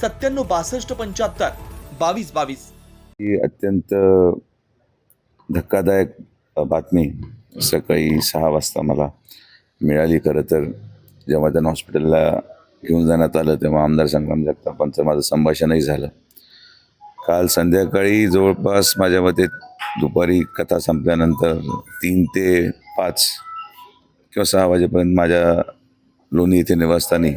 सत्त्याण्णव बासष्ट पंच्याहत्तर. बावीस बावीस. ही अत्यंत धक्कादायक बातमी सकाळी सहा वाजता मला मिळाली. खरं तर जेव्हा त्यांना हॉस्पिटलला घेऊन जाण्यात आलं तेव्हा आमदार संग्राम जगतापांचं माझं संभाषणही झालं. काल संध्याकाळी जवळपास माझ्या मते दुपारी कथा संपल्यानंतर तीन ते पाच किंवा सहा वाजेपर्यंत माझ्या लोणी येथे निवासस्थानी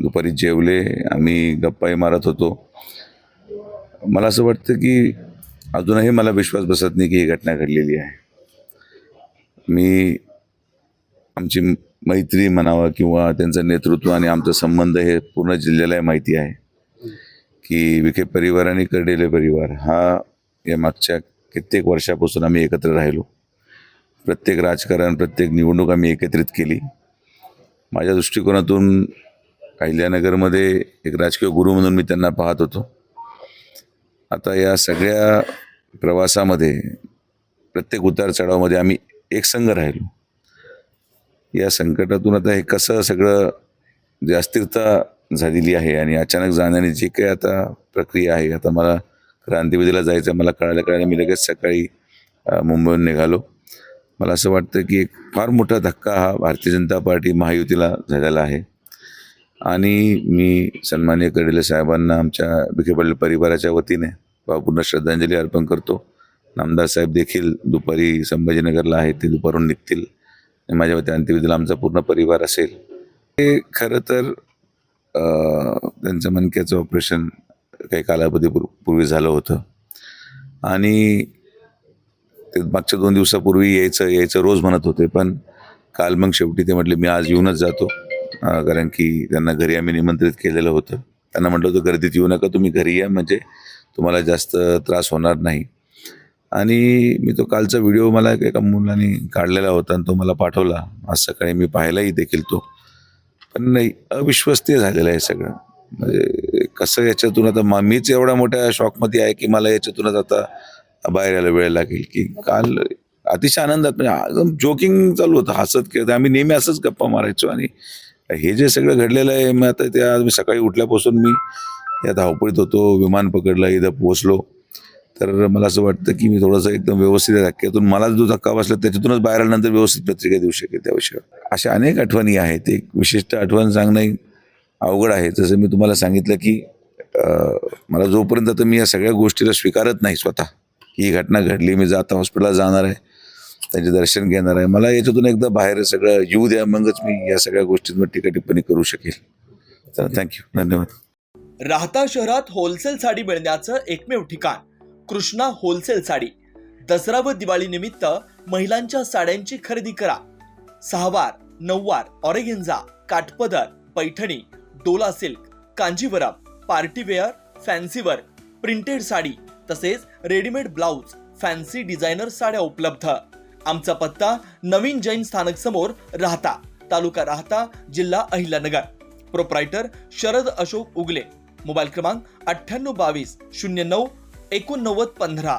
दुपारी जेवले आम्ही गप्पाही मारत होतो. मला असं वाटतं की अजूनही मला विश्वास बसत नाही की ही घटना घडलेली आहे. मी आमची मैत्री म्हणावं किंवा त्यांचं नेतृत्व आणि आमचा संबंध हे पूर्ण जिल्ह्याला माहिती आहे की विखे परिवार आणि कर्डेले परिवार हा या मागच्या कित्येक वर्षापासून आम्ही एकत्र राहिलो. प्रत्येक राजकारण प्रत्येक निवडणूक आम्ही एकत्रित केली. माझ्या दृष्टिकोनातून अहिल्यानगरमध्ये एक राजकीय गुरु म्हणून मी त्यांना पाहत होतो. आता या सगळ्या प्रवासामध्ये प्रत्येक उतार चढावामध्ये आम्ही एकसंघ राहिलो. या संकटातून आता हे कसं सगळं जे अस्थिरता झालेली आहे आणि अचानक जाण्याने जी काही आता प्रक्रिया आहे आता मला क्रांतिविधीला जायचं मला कळायला कळायला मी लगेच सकाळी मुंबईहून निघालो. मला असं वाटतं की एक फार मोठा धक्का हा भारतीय जनता पार्टी महायुतीला झालेला आहे. आणि मी सन्मान्य कडेले साहेबांना आमच्या विखे पाटील परिवाराच्या वतीने भावपूर्ण श्रद्धांजली अर्पण करतो. नामदार साहेब देखील दुपारी संभाजीनगरला आहेत ते दुपारून निघतील माझ्या वती अंत्यविधीला आमचा पूर्ण परिवार असेल. हे खरं तर त्यांचं मनक्याचं ऑपरेशन काही कालावधी पूर्वी झालं होतं. आणि ते मागच्या दोन दिवसापूर्वी यायचं यायचं रोज म्हणत होते पण काल मग शेवटी ते म्हटले मी आज येऊनच जातो. कारण की त्यांना घरी आम्ही निमंत्रित केलेलं होतं. त्यांना म्हटलं होतं गर्दीत येऊ नका तुम्ही घरी या म्हणजे तुम्हाला जास्त त्रास होणार नाही. आणि मी तो कालचा व्हिडिओ मला एका मुलाने काढलेला होता आणि तो मला पाठवला. आज सकाळी मी पाहिलाही देखील तो. पण नाही अविश्वसनीय झालेलं आहे सगळं. म्हणजे कसं याच्यातून आता मा- मीच एवढा मोठ्या शॉकमध्ये आहे की मला याच्यातूनच आता बाहेर यायला वेळ लागेल. की काल अतिशय आनंदात म्हणजे जोकिंग चालू होतं हसत खेळत. आम्ही नेहमी असंच गप्पा मारायचो आणि हे जे सगळं घडलेलं आहे मग आता ते आज मी सकाळी उठल्यापासून मी या धावपळीत होतो विमान पकडलं इथं पोहोचलो. तर मला असं वाटतं की मी थोडंसं एकदम व्यवस्थित धक्क्यातून मला जो धक्का बसला त्याच्यातूनच बाहेर आल्यानंतर व्यवस्थित पत्रिका देऊ शकेल त्या विषयावर. अशा अनेक आठवणी आहेत. एक विशिष्ट आठवण सांगणं अवघड आहे. जसं मी तुम्हाला सांगितलं की मला जोपर्यंत आता मी या सगळ्या गोष्टीला स्वीकारत नाही स्वतः ही घटना घडली मी जाता हॉस्पिटलला जाणार आहे. त्यांचे दर्शन घेणार आहे. मला याच्यातून एकदा बाहेर सगळं येऊ द्या मगच मी या सगळ्या गोष्टींवर टीका टिप्पणी करू शकेल. तर थँक्यू धन्यवाद. राहता शहरात होलसेल साडी मिळण्याचं एकमेव ठिकाण कृष्णा होलसेल साडी. दसरा व दिवाळी निमित्त महिलांच्या साड्यांची खरेदी करा. सहावार नऊवार organza काठपदर Paithani Dola silk Kanjivaram party wear फॅन्सीवर printed sari तसेच रेडीमेड ब्लाऊज फॅन्सी डिझायनर साड्या उपलब्ध. आमचा पत्ता नवीन जैन स्थानक समोर राहता तालुका राहता जिल्हा अहिल्यानगर. प्रोप्रायटर शरद अशोक उगले. मोबाईल क्रमांक अठ्ठ्याण्णव बावीस शून्य नऊ एकोणनव्वद पंधरा.